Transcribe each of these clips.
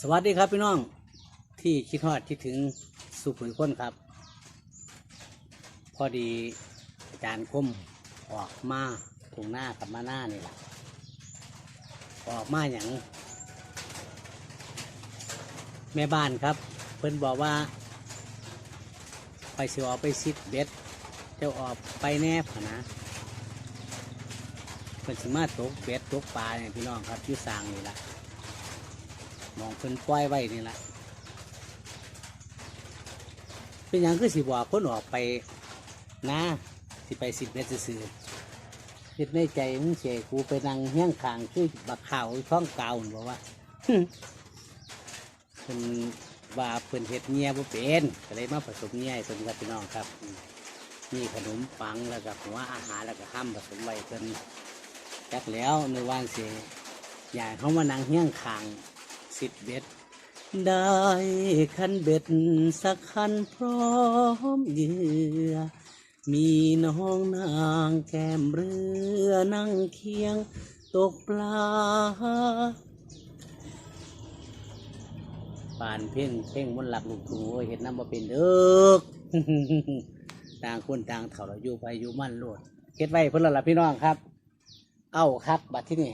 สวัสดีครับพี่น้องที่คิดฮอดคิดถึงสุขุยคนครับ พอดีอาจารย์คมออกมาตรงหน้ากับมาหน้านี่แหละออกมาอย่างแม่บ้านครับ เพิ่นบอกว่า ไปเสิออกไปซิดเบ็ดเจ้าออกไปแน่พะนะเพิ่นสิมาตกเบ็ดตกปลาเนี่ยพี่น้องครับยุ่สร้างนี่แหละ มองเพิ่นปล่อยไว้นี่แหละเป็นหยังคือสิบอกคนออกไปนะสิไปสิบเมตรซื่อคิดในใจมึงเสียกูไปนั่งเฮี้ยงคางคือบักข่าวท้องเก่าวบอกว่าเพิ่นว่าเพิ่นเฮ็ดเงียบ่เป็นก็เลยมาผสมเงียให้เพิ่นครับพี่น้องครับ มีขนมปังแล้วก็หัวอาหารแล้วก็ห้ามผสมไว้เพิ่นจักแล้วในวันเสียอยากเขามานั่งเฮี้ยงคาง สิบเบ็ด ได้คันเบ็ดสักคันพร้อมเหยื่อ มีน้องนางแก้มเรือนั่งเคียงตกปลาป่านเพ่งเพ่งมนหลักลูกทุ่งเห็นน้ำมาเป็นเด้อต่างคนต่างเถ่าเราอยู่ไปอยู่มั่นโลดเฮ็ดไว้เพื่อนละล่ะพี่น้องครับ เอ้าครับ บัดที่นี่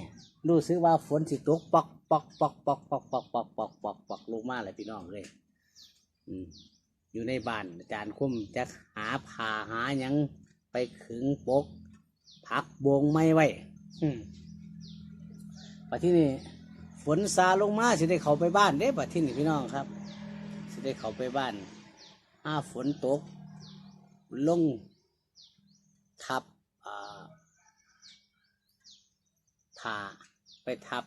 รู้สึกว่าฝนสิตกปอก ปอกปอกปอกปอกปอกปอกปอกปอกปอกลงมาเลยพี่น้องเลยอืมอยู่ในบ้านอาจารย์คุ้มจะหาผ่าหาหยังไปขึงปกพักบงไม่ไว้อืมบัดที่นี่ฝนซาลงมาสิได้เขาไปบ้านเด้บัดที่นี่พี่น้องครับสิได้เขาไปบ้านถ้าฝนตก ลงทับอ่าถาไปทับ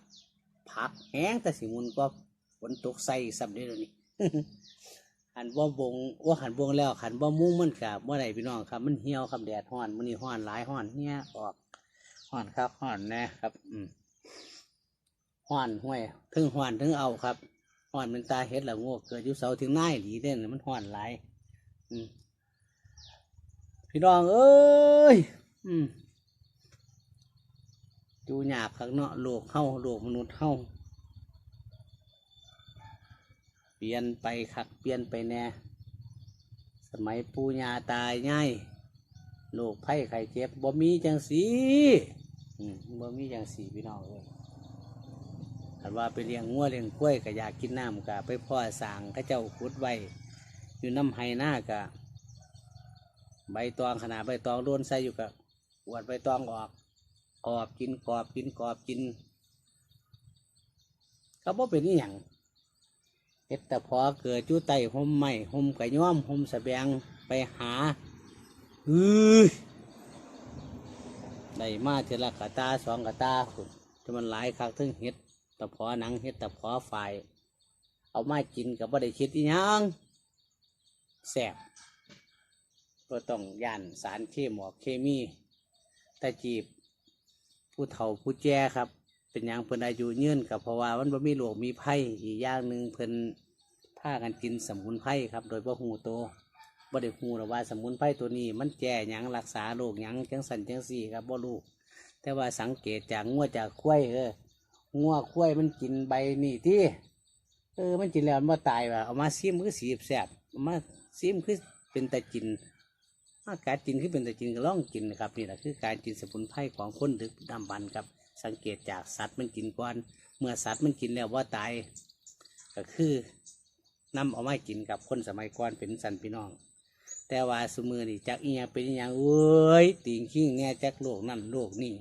ผักแห้งแต่สิมุนก็ฝนตกใส่ซ้ำได้เลยนี่หันบ่บงว่าหันบงแล้วหันบ่มุ่งมันกับเมื่อไรพี่น้องครับ มันเหี่ยวครับแดดห้อนมันนี่ห้อนหลายห้อนเนี่ยออกห้อนครับห้อนแน่ครับ อืมห้อนห้วยถึงห้อนถึงเอาครับห้อนเป็นตาเห็ดละโง่เกิดอยู่เสาถึงหน่ายหลีเด่นมันห้อนหลายอืมพี่น้องเอ้ย อืม อยู่ยากข้างเนาะโลกเฮาโลกมนุษย์เฮาเปลี่ยนไปคักเปลี่ยนไปแน่ สมัยปู่ย่าตายง่ายโรคไข้ไข้เจ็บบ่มีจังสีอืมบ่มีจังสีพี่น้องเลยคันว่าไปเลี้ยงงัวเลี้ยงกล้วยก็อยากกินน้ำก็ไปพ่อสร้างข้าเจ้าขุดไว้อยู่น้ำไห้หน้ากะใบตองขนาดใบตองโดนใส่อยู่กะอวดใบตองออก กรอบกินกรอบกินกรอบกินก็บ่เป็นอย่างเฮ็ดแต่พอเกิดจู่ไตห่มไม้ห่มกระย้อมห่มสะแบงไปหาอือได้มาเทละกะตาสองกะตาคุณจะมันหลายคักถึงเฮ็ดแต่พอหนังเฮ็ดแต่พอฝ่ายเอามากินกับบ่ได้คิดอีหยังแสบก็ต้องย่านสารเคมออกเคมีต่จีบ ผู้เฒ่าผู้แก่ครับ เป็นอย่างเพิ่นอายุยืนกับเพราะว่ามันบ่มีโรคมีไผ่อีกอย่างหนึ่งเพิ่นพากันกินสมุนไพรครับ โดยบ่ฮู้โตวบ่ได้ฮู้หรอกว่าสมุนไพรตัวนี้ มันแก้หยังรักษาโรคหยังจังสันจังซี่ครับบ่รู้แต่ว่าสังเกตจากงัวจากควายเอองัวควายมันกินใบนี่ที่เออมันกินแล้วมันบ่ตายว่ะเอามาซิมคือสีแซ่บเอามาซิมคือเป็นตะกิน อาการกินคือเป็นแต่กินก็ล่องกินนะครับนี่แหละคือการกินสมุนไพรของคนดึกดำบรรครับ สังเกตจากสัตว์มันกินก่อนเมื่อสัตว์มันกินแล้วว่าตายก็คือนำเอาไมากินกับคนสมัยก่อนเป็นสันพี่น้อง แต่ว่าสมือนี่จักอีหยังเป็นอหยังเอ้ยติงขิงเนี่ยจักโลกนั่นโลกนี่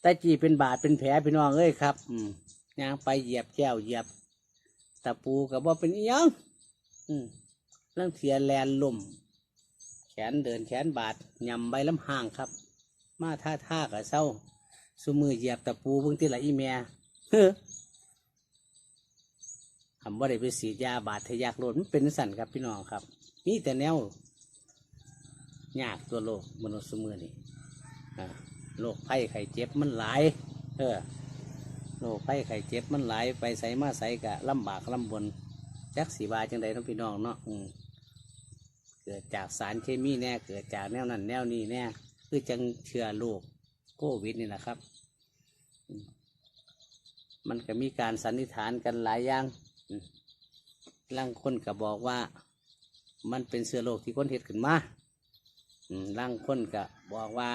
แต่จีเป็นบาดเป็นแผลพี่น้องเอ้ยครับอืมย่างไปเหยียบแก้วเหยียบตะปูกับว่าเป็นอหยังอืมเรื่องเทียแลนล่ม แขนเดินแขนบาดยำใบลำห่างครับ มาท่าท่ากับเศร้าสุมือเหยียบตะปูเบิ่งที่ละอีเมียเฮอคำว่าได้ไปสียาบาดทะยักโลดมันเป็นสั่นครับพี่น้องครับมีแต่แนวยากตัวโลกมนุษย์สมือนี่โรคไข้ไข้เจ็บมันหลาย เออโรคไข้ไข้เจ็บมันหลาย ไปใส่มาใส่กะลำบากลำบนจักสีบาจังใดน้องพี่น้องเนาะอืม เกิดจากสารเคมีแน่เกิดจากแนวนั้นแนวนี้แน่คือจังเชื้อโรคโควิดนี่แหละครับ มันก็มีการสันนิษฐานกันหลายอย่างอืมล่างคนก็บอกว่า มันเป็นเสื้อโลกที่คนเห็ดขึ้นมาอืมล่างคนก็บอกว่า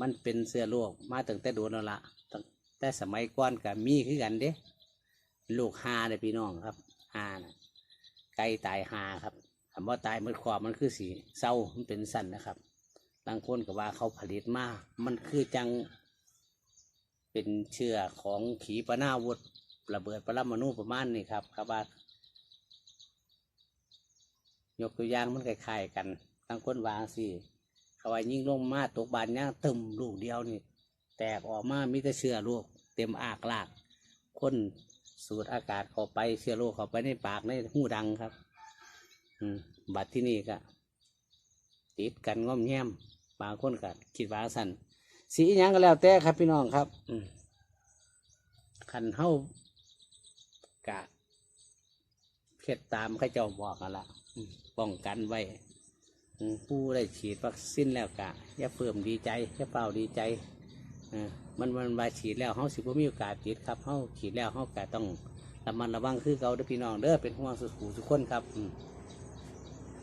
มันเป็นเสื้อโลกมาตั้งแต่โดนแล้วละตั้งแต่สมัยก่อนก็มีคือกันเด้ลูกหาเลยพี่น้องครับหานะไก่ตายหาครับ คำว่าตายมันขอบมันคือสีเศร้ามันเป็นสั้นนะครับบางคนก็ว่าเขาผลิตมามันคือจัง เป็นเชื้อของขีปนาวุธระเบิดปรมาณูประมาณนี้ครับครับว่ายกตัวอย่างมันคล้ายๆกันบางคนวางสิเขาว่ายิ่งลงมาตกบานย่างตึมลูกเดียวนี่ แตกออกมามีแต่เชื้อโรคเต็มอากลากคนสูดอากาศเข้าไปเชื้อโรคเข้าไปในปากในหูดังครับ อืมบัดที่นี่ก็ติดกันง้อมแง้มบางคนก็คิดว่าสันสีอิหยังก็แล้วแต่ครับพี่น้องครับอืมขันเฮากะเพ็ดตามเข้าเจ้าบอกกันละอืมป้องกันไว้อืมผู้ได้ฉีดวัคซีนแล้วกะอย่าเพิ่มดีใจอย่าเปล่าดีใจอ่ามันมันมาฉีดแล้วเฮาสิบ่มีโอกาสติดครับเฮาฉีดแล้วเฮากะต้องระมัดระวังคือเก่าเด้อพี่น้องเด้อเป็นห่วงสุขทุกคนครับ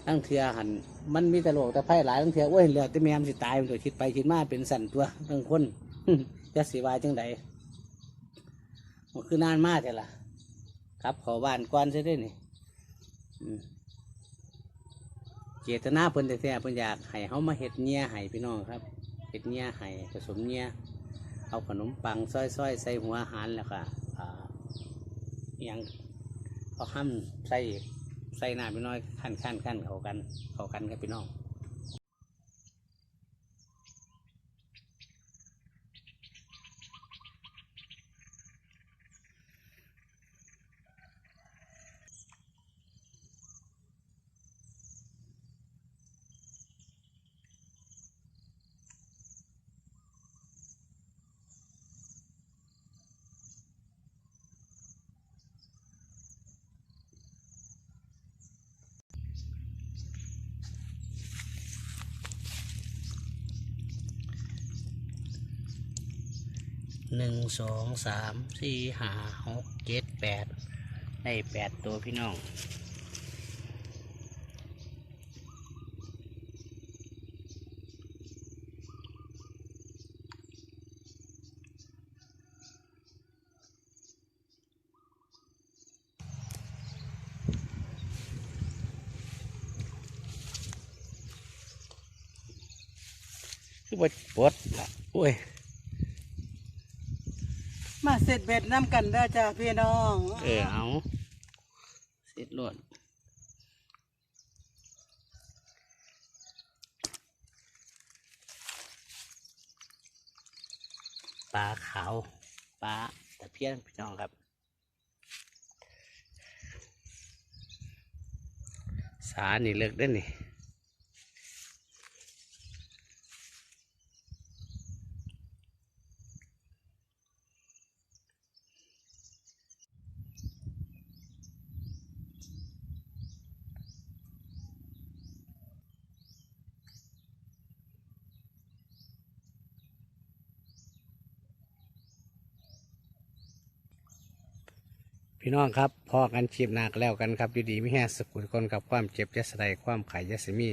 ตั้งเทือหันมันมีแต่โรคแต่ไพ่หลายตั้งเทือโอ้ยเหลือแต่แม่มนสิตายมันตัวคิดไปคิดมาเป็นสั่นตัวเรื่องคนจะสิวายจังใดมันคือนานมากแต่ละครับขอบ้านก่อนใช่ได้นี่เจตนาเพิ่นแต่แท้เพิ่นอยากให้เฮามาเฮ็ดเนียให้พี่น้องครับเฮ็ดเนียให้ผสมเนียเอาขนมปังซอยๆใส่หัวอาหารแล้วก็อ่าอิหยังเอาห้ำใส่ ใส่น้ำพี่น้อยขั้นขั้นขั้นเขากัน เขากันครับพี่น้อง หนึ่งสองสามสี่ห้าหกเจ็ดแปดได้แปดตัวพี่น้องคือว่าปวดละโอ้ย มาเสร็จเบ็ดน้ำกันได้อจ้าพี่น้องเออเอาเสร็จรวดปลาขาวปลาตะเพียนพี่น้องครับสานี่เลิกได้นี่ พี่น้องครับพอกันชีพหนักแล้วกันครับดีไม่แห้สกุลคนกับความเจ็บยะสไดความไข่ยะสมี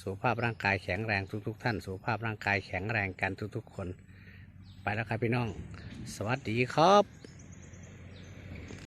สุขภาพร่างกายแข็งแรงทุก ๆ ท่านสุขภาพร่างกายแข็งแรงกันทุก ๆ คน ไปแล้วครับพี่น้อง สวัสดีครับ